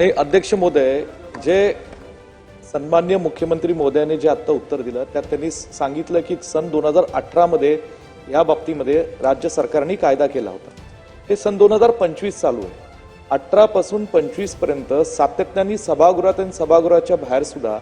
नाही अध्यक्ष महोदय जे सन्मान्य मुख्यमंत्री महोदयाने जे आत्ता उत्तर दिलं त्यात त्यांनी सांगितलं की सन दोन हजार अठरामध्ये या बाबतीमध्ये राज्य सरकारने कायदा केला होता. हे सन दोन हजार पंचवीस चालू आहे. अठरापासून पंचवीसपर्यंत सातत्याने सभागृहात आणि सभागृहाच्या बाहेर सुद्धा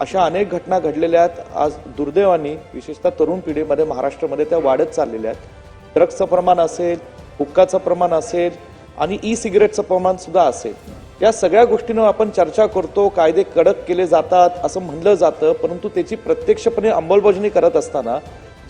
अशा अनेक घटना घडलेल्या आहेत. आज दुर्दैवाने विशेषतः तरुण पिढीमध्ये महाराष्ट्रामध्ये त्या वाढत चाललेल्या आहेत. ड्रग्सचं प्रमाण असेल हुक्काचं प्रमाण असेल आणि ई सिगरेटचं प्रमाण सुद्धा असेल. या सगळ्या गोष्टींवर आपण चर्चा करतो कायदे कडक केले जातात असं म्हणलं जातं परंतु त्याची प्रत्यक्षपणे अंमलबजावणी करत असताना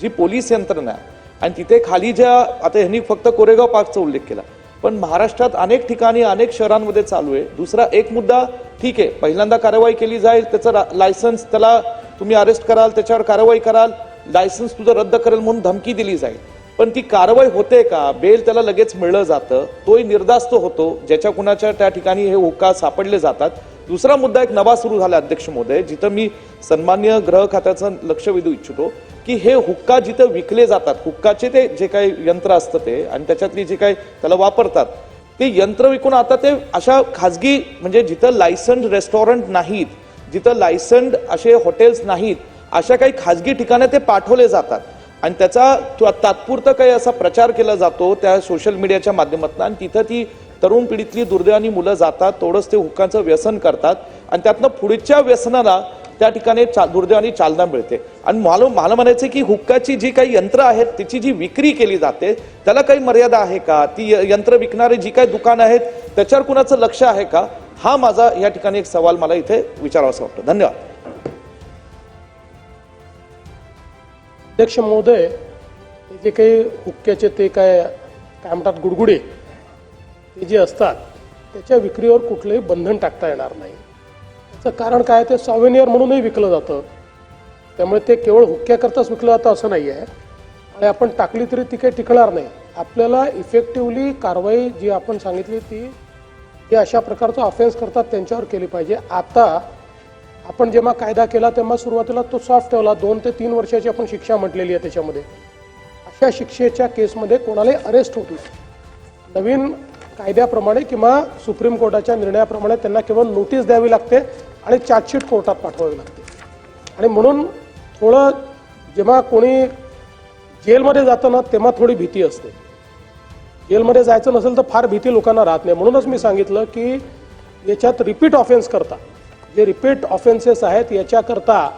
जी पोलीस यंत्रणा आहे आणि तिथे खाली ज्या आता ह्यांनी फक्त कोरेगाव पार्कचा उल्लेख केला पण महाराष्ट्रात अनेक ठिकाणी अनेक शहरांमध्ये चालू आहे. दुसरा एक मुद्दा ठीक आहे पहिल्यांदा कारवाई केली जाईल त्याचं लायसन्स त्याला तुम्ही अरेस्ट कराल त्याच्यावर कारवाई कराल लायसन्स तुझं रद्द करेल म्हणून धमकी दिली जाईल. पण ती कारवाई होते का? बेल त्याला लगेच मिळलं जातं. तोही निर्धास्त होतो. ज्याच्या कुणाच्या त्या ठिकाणी हे हुक्का सापडले जातात. दुसरा मुद्दा एक नवा सुरू झाला अध्यक्ष महोदय. जिथं मी सन्मान्य ग्रह खात्याचं लक्ष वेधू इच्छितो की हे हुक्का जिथं विकले जातात हुक्काचे ते जे काही यंत्र असतं ते आणि त्याच्यातली जे काही त्याला वापरतात ते यंत्र विकून आता ते अशा खाजगी म्हणजे जिथं लायसन्ड रेस्टॉरंट नाहीत जिथं लायसन्ड असे हॉटेल्स नाहीत अशा काही खाजगी ठिकाणं ते पाठवले जातात. आणि त्याचा तात्पुरता काही असा प्रचार केला जातो त्या सोशल मीडियाच्या माध्यमातून. आणि तिथं ती तरुण पिढीतली दुर्दैवानी मुलं जातात तेवढंच ते हुक्कांचं व्यसन करतात. आणि त्यातनं पुढच्या व्यसनाला त्या ठिकाणी चा दुर्दैवानी चालना मिळते. आणि मला मला म्हणायचं की हुक्काची जी काही यंत्र आहेत तिची जी विक्री केली जाते त्याला काही मर्यादा आहे का? ती य- यंत्र विकणारी जी काही दुकानं आहेत त्याच्यावर कुणाचं लक्ष आहे का? हा माझा या ठिकाणी एक सवाल मला इथे विचारावासा वाटतो. धन्यवाद. अध्यक्ष महोदय हे जे काही हुक्क्याचे ते काय काय म्हणतात गुडगुडे ते जे असतात त्याच्या विक्रीवर कुठलंही बंधन टाकता येणार नाही. त्याचं कारण काय ते सॉव्हेनियर म्हणूनही विकलं जातं. त्यामुळे ते केवळ हुक्क्याकरताच विकलं जातं असं नाही आहे आणि आपण टाकली तरी ती काही टिकणार नाही. आपल्याला इफेक्टिव्हली कारवाई जी आपण सांगितली ती जे अशा प्रकारचा ऑफेन्स करतात त्यांच्यावर केली पाहिजे. आता आपण जेव्हा कायदा केला तेव्हा सुरुवातीला तो सॉफ्ट ठेवला. दोन ते तीन वर्षाची आपण शिक्षा म्हटलेली आहे त्याच्यामध्ये. अशा शिक्षेच्या केसमध्ये कोणालाही अरेस्ट होती नवीन कायद्याप्रमाणे किंवा सुप्रीम कोर्टाच्या निर्णयाप्रमाणे त्यांना केवळ नोटीस द्यावी लागते आणि चार्जशीट कोर्टात पाठवावी लागते. आणि म्हणून थोडं जेव्हा कोणी जेलमध्ये जातं ना तेव्हा थोडी भीती असते. जेलमध्ये जायचं नसेल तर फार भीती लोकांना राहत नाही. म्हणूनच मी सांगितलं की याच्यात रिपीट ऑफेन्स करता जे रिपीट ऑफेन्सेस आहेत याच्याकरता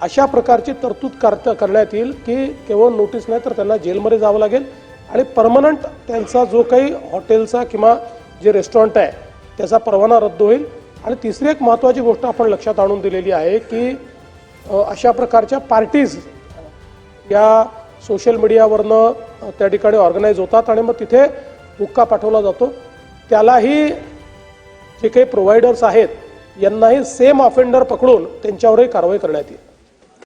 अशा प्रकारची तरतूद करता करण्यात येईल की केवळ नोटीस नाही तर त्यांना जेलमध्ये जावं लागेल. आणि परमनंट त्यांचा जो काही हॉटेलचा किंवा जे रेस्टॉरंट आहे त्याचा परवाना रद्द होईल. आणि तिसरी एक महत्त्वाची गोष्ट आपण लक्षात आणून दिलेली आहे की अशा प्रकारच्या पार्टीज या सोशल मीडियावरनं त्या ठिकाणी ऑर्गनाईज होतात आणि मग तिथे हुक्का पाठवला जातो. त्यालाही जे काही प्रोव्हायडर्स आहेत यांनाही सेम ऑफेंडर पकडून त्यांच्यावरही कारवाई करण्यात येईल.